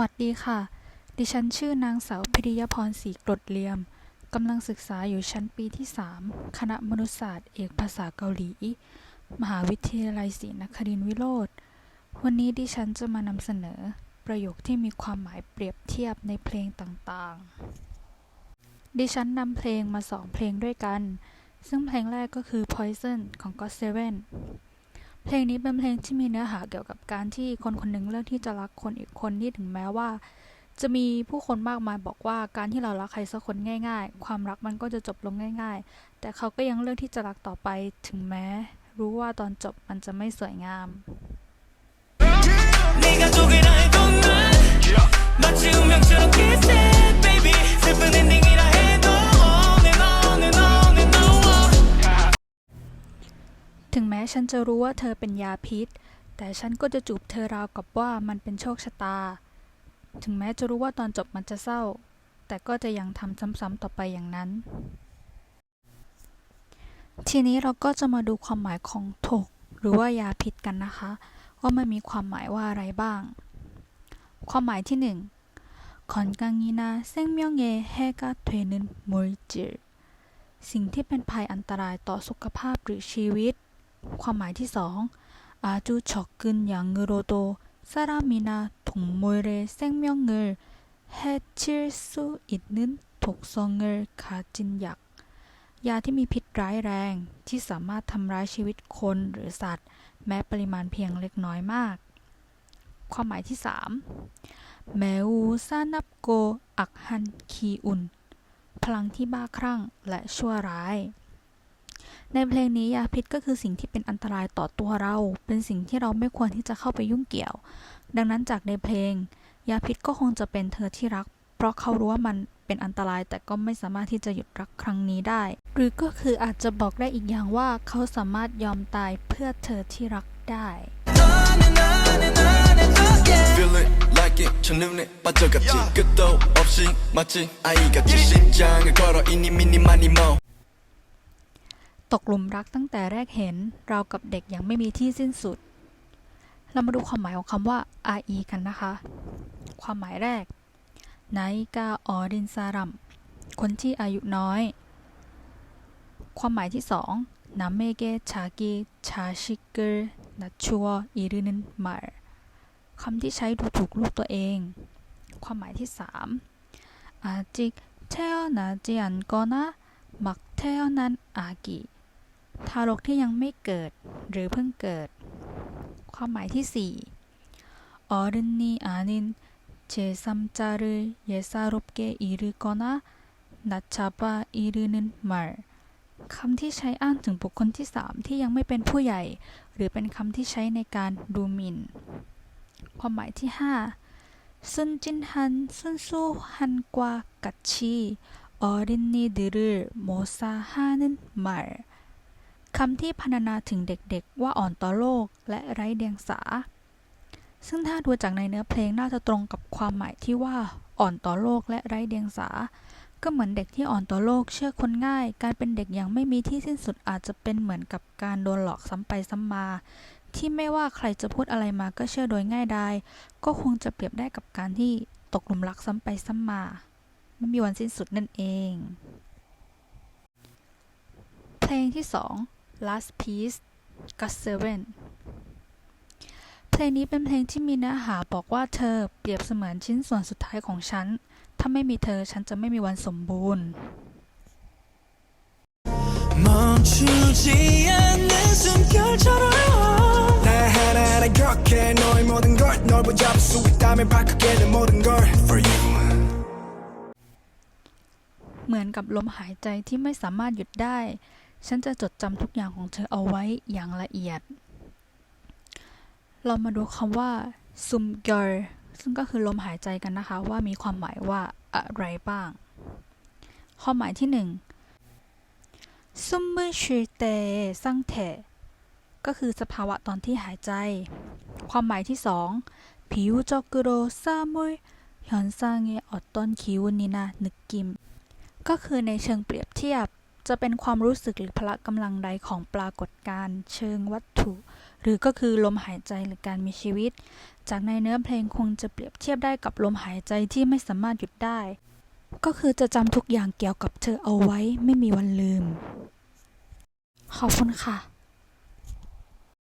วัสดีค่ะ ดิฉันชื่อนางสาวพิริยพรศรีกรดเลียม กำลังศึกษาอยู่ชั้นปีที่ 3 คณะมนุษยศาสตร์เอกภาษาเกาหลี มหาวิทยาลัยศรีนครินทรวิโรธวันนี้ดิฉันจะมานำเสนอประโยคที่มีความหมายเปรียบเทียบในเพลงต่างๆ ดิฉันนำเพลงมาสองเพลงด้วยกัน ซึ่งเพลงแรกก็คือ Poison ของ God Seven เพลงนี้เป็นเพลงที่มีเนื้อหาเกี่ยวกับการที่คนคนหนึ่งเลือกที่จะรักคนอีกคนที่ถึงแม้ว่า จะมีผู้คนมากมายบอกว่าการที่เรารักใครสักคนง่าย ๆ ความรักมันก็จะจบลงง่าย ๆ แต่เขาก็ยังเลือกที่จะรักต่อไปถึงแม้ รู้ว่าตอนจบมันจะไม่สวยงาม 네가 독이라 했던 날 마치 운명처럼 kiss it baby ฉันจะรู้ว่าเธอเป็นยาพิษ แต่ฉันก็จะจูบเธอราวกับว่ามันเป็นโชคชะตา ถึงแม้จะรู้ว่าตอนจบมันจะเศร้า แต่ก็จะยังทำซ้ำๆต่อไปอย่างนั้น ทีนี้เราก็จะมาดูความหมายของถก หรือว่ายาพิษกันนะคะ ว่ามันมีความหมายว่าอะไรบ้าง ความหมายที่หนึ่ง건강이나 생명에 해가 되는 물질 สิ่งที่เป็นภัยอันตรายต่อสุขภาพหรือชีวิต ความหมายที่สองอาจูช็อกกึนอย่างเงโรโตซารามินาถุงมวยเรเซงมียงเงลแฮชิลซูอิดนึนถกซองเงลคาจินยักยาที่มีพิษร้ายแรงที่สามารถทำร้ายชีวิตคนหรือสัตว์ แม้ปริมาณเพียงเล็กน้อยมาก ความหมายที่ 3 แมวูซานับโก อักฮัน คีอุน พลังที่บ้าคลั่งและชั่วร้าย ในเพลงนี้ยาพิษก็คือสิ่งที่เป็นอันตรายต่อตัวเรา เป็นสิ่งที่เราไม่ควรที่จะเข้าไปยุ่งเกี่ยว ดังนั้นจากในเพลง ยาพิษก็คงจะเป็นเธอที่รัก เพราะเขารู้ว่ามันเป็นอันตรายแต่ก็ไม่สามารถที่จะหยุดรักครั้งนี้ได้ หรือก็คืออาจจะบอกได้อีกอย่างว่าเขาสามารถยอมตายเพื่อเธอที่รักได้ Feel it like it 첫눈에 빠져갔지 끝도 없이 마치 아이 같이 심장을 걸어 이니 미니 마니 모 ตกหลุมรักตั้งแต่แรกเห็นเรากับเด็กยังไม่มีที่สิ้นสุด เรามาดูความหมายของคำว่า re กันนะคะ ความหมายแรกไนกาออรินซารัมคนที่อายุน้อย ความหมายที่สองนาเมเกชากิชาชิกเกอร์นัชัวอิรินมาร์คำที่ใช้ดูถูกลูกตัวเอง ความหมายที่สามอาจิกเทอนาจิอันกอนะมักเทอนันอากิ ทารกที่ยังไม่เกิดหรือเพิ่งเกิด ความหมายที่ 4ออรินนีอานินเจซัมจารุเยซารบเกอิรุกอนะนัชชาปาอิรุนินมารคำที่ใช้อ้างถึงบุคคลที่ 3 ที่ยังไม่เป็นผู้ใหญ่ หรือเป็นคำที่ใช้ในการดูหมิ่น ความหมายที่ 5 ซุนจินฮัน ซุนซูฮันกว่ากัชชีออรินนีดิรุโมซาฮานินมาร์ คำที่พรรณนาถึงเด็กๆ ว่าอ่อนต่อโลกและไร้เดียงสา ซึ่งถ้าดูจากในเนื้อเพลงน่าจะตรงกับความหมายที่ว่าอ่อนต่อโลกและไร้เดียงสา ก็เหมือนเด็กที่อ่อนต่อโลกเชื่อคนง่าย การเป็นเด็กอย่างไม่มีที่สิ้นสุดอาจจะเป็นเหมือนกับการโดนหลอกซ้ำไปซ้ำมา ที่ไม่ว่าใครจะพูดอะไรมาก็เชื่อโดยง่ายดายก็คงจะเปรียบได้กับการที่ตกหลุมรักซ้ำไปซ้ำมาไม่มีวันสิ้นสุดนั่นเอง เพลงที่2 Last Piece God Seven เพลงนี้เป็นเพลงที่มีเนื้อหาบอกว่าเธอเปรียบเสมือนชิ้นส่วนสุดท้ายของฉัน ถ้าไม่มีเธอฉันจะไม่มีวันสมบูรณ์ 멈추지 않는 숨결처럼 날 하나하나 기억해 너의 모든 걸 널 붙잡을 수 있다면 바꾸게 된 모든 걸 for you เหมือนกับลมหายใจที่ไม่สามารถหยุดได้ ฉันจะจดจำทุกอย่างของเธอเอาไว้อย่างละเอียด เรามาดูคำว่าซุมเกอร์ซึ่งก็คือลมหายใจกันนะคะ ว่ามีความหมายว่าอะไรบ้าง ข้อหมายที่หนึ่งซุมมือชีเตซังเทก็คือสภาวะตอนที่หายใจ ความหมายที่สองผิวจอกโรซามุยฮอนซางเงออตตอนคิวนินานึกกิม ก็คือในเชิงเปรียบเทียบ จะเป็นความรู้สึกหรือพละกำลังใดของปรากฏการณ์เชิงวัตถุ หรือก็คือลมหายใจหรือการมีชีวิต จากในเนื้อเพลงคงจะเปรียบเทียบได้กับลมหายใจที่ไม่สามารถหยุดได้ ก็คือจะจำทุกอย่างเกี่ยวกับเธอเอาไว้ไม่มีวันลืม ขอบคุณค่ะ